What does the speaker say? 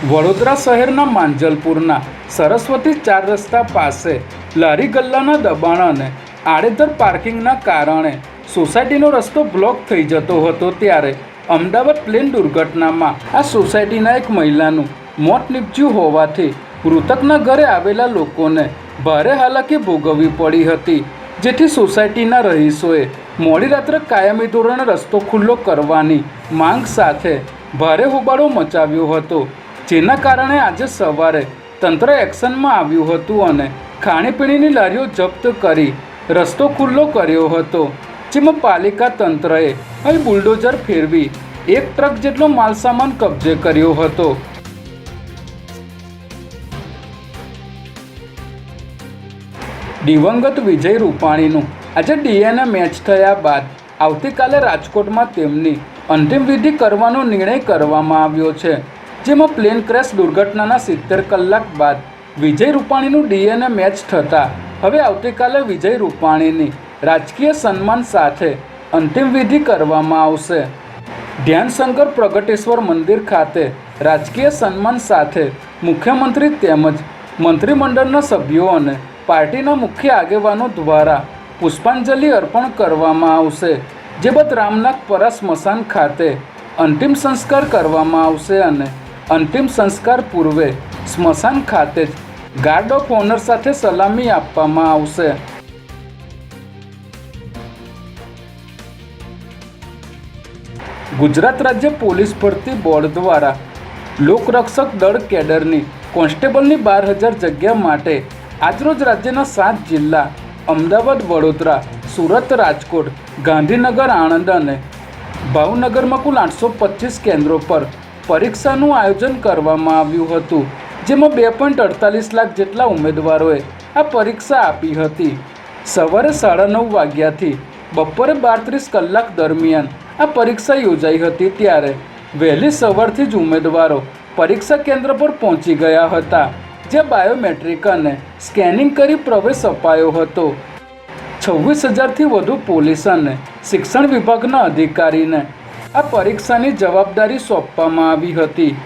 વડોદરા શહેરના માંજલપુરના સરસ્વતી ચાર રસ્તા પાસે લારી ગલ્લાના દબાણ અને આડેધર પાર્કિંગના કારણે સોસાયટીનો રસ્તો બ્લોક થઈ જતો હતો ત્યારે અમદાવાદ પ્લેન દુર્ઘટનામાં આ સોસાયટીના એક મહિલાનું મોત નીપજ્યું હોવાથી મૃતકના ઘરે આવેલા લોકોને ભારે હાલાકી ભોગવવી પડી હતી, જેથી સોસાયટીના રહીશોએ મોડી રાત્રે કાયમી ધોરણે રસ્તો ખુલ્લો કરવાની માંગ સાથે ભારે હોબાળો મચાવ્યો હતો. જેના કારણે આજે સવારે તંત્ર એક્શનમાં આવ્યું હતું અને ખાણીપીણીની લારીઓ જપ્ત કરી રસ્તો ખુલ્લો કર્યો હતો, જેમાં પાલિકા તંત્રએ અહીં બુલડોઝર ફેરવી એક ટ્રક જેટલો માલસામાન કબજે કર્યો હતો. દિવંગત વિજય રૂપાણીનું આજે ડીએનએ મેચ થયા બાદ આવતીકાલે રાજકોટમાં તેમની અંતિમ વિધિ કરવાનો નિર્ણય કરવામાં આવ્યો છે. જેમાં પ્લેન ક્રેશ દુર્ઘટનાના સિત્તેર કલાક બાદ વિજય રૂપાણીનું ડીએનએ મેચ થતાં હવે આવતીકાલે વિજય રૂપાણીની રાજકીય સન્માન સાથે અંતિમ વિધિ કરવામાં આવશે. ધ્યાનશંકર પ્રગટેશ્વર મંદિર ખાતે રાજકીય સન્માન સાથે મુખ્યમંત્રી તેમજ મંત્રીમંડળના સભ્યો અને પાર્ટીના મુખ્ય આગેવાનો દ્વારા પુષ્પાંજલિ અર્પણ કરવામાં આવશે, જે બાદ રામનાથપરા સ્મશાન ખાતે અંતિમ સંસ્કાર કરવામાં આવશે અને અંતિમ સંસ્કાર પૂર્વે સ્મશાન ખાતે જ ગાર્ડ ઓફ ઓનર સાથે સલામી આપવામાં આવશે. ગુજરાત રાજ્ય પોલીસ ભરતી બોર્ડ દ્વારા લોકરક્ષક દળ કેડરની કોન્સ્ટેબલની બાર હજાર જગ્યા માટે આજરોજ રાજ્યના સાત જિલ્લા અમદાવાદ, વડોદરા, સુરત, રાજકોટ, ગાંધીનગર, આણંદ અને ભાવનગરમાં કુલ આઠસો પચીસ કેન્દ્રો પર પરીક્ષાનું આયોજન કરવામાં આવ્યું હતું, જેમાં બે પોઈન્ટ અડતાલીસ લાખ જેટલા ઉમેદવારોએ આ પરીક્ષા આપી હતી. સવારે સાડા નવ વાગ્યાથી બપોરે બારત્રીસ કલાક દરમિયાન આ પરીક્ષા યોજાઈ હતી ત્યારે વહેલી સવારથી જ ઉમેદવારો પરીક્ષા કેન્દ્ર પર પહોંચી ગયા હતા, જ્યાં બાયોમેટ્રિક અને સ્કેનિંગ કરી પ્રવેશ અપાયો હતો. છવ્વીસ હજારથી વધુ પોલીસ અને શિક્ષણ વિભાગના અધિકારીને આ પરીક્ષાની જવાબદારી સોંપવામાં આવી હતી.